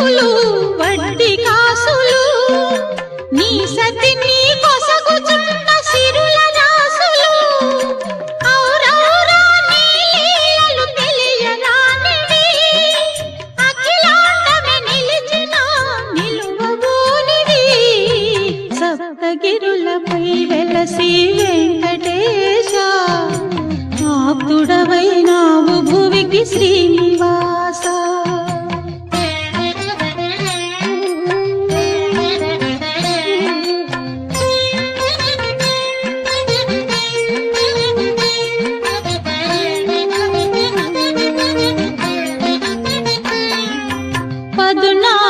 అప్పులు వడ్డీ కాసులు. నీ సతి నీ కొసగుచున్న సిరుల రాసులు సప్తగిరులపై వెలసి వెంకటేశ. శ్రీ अदना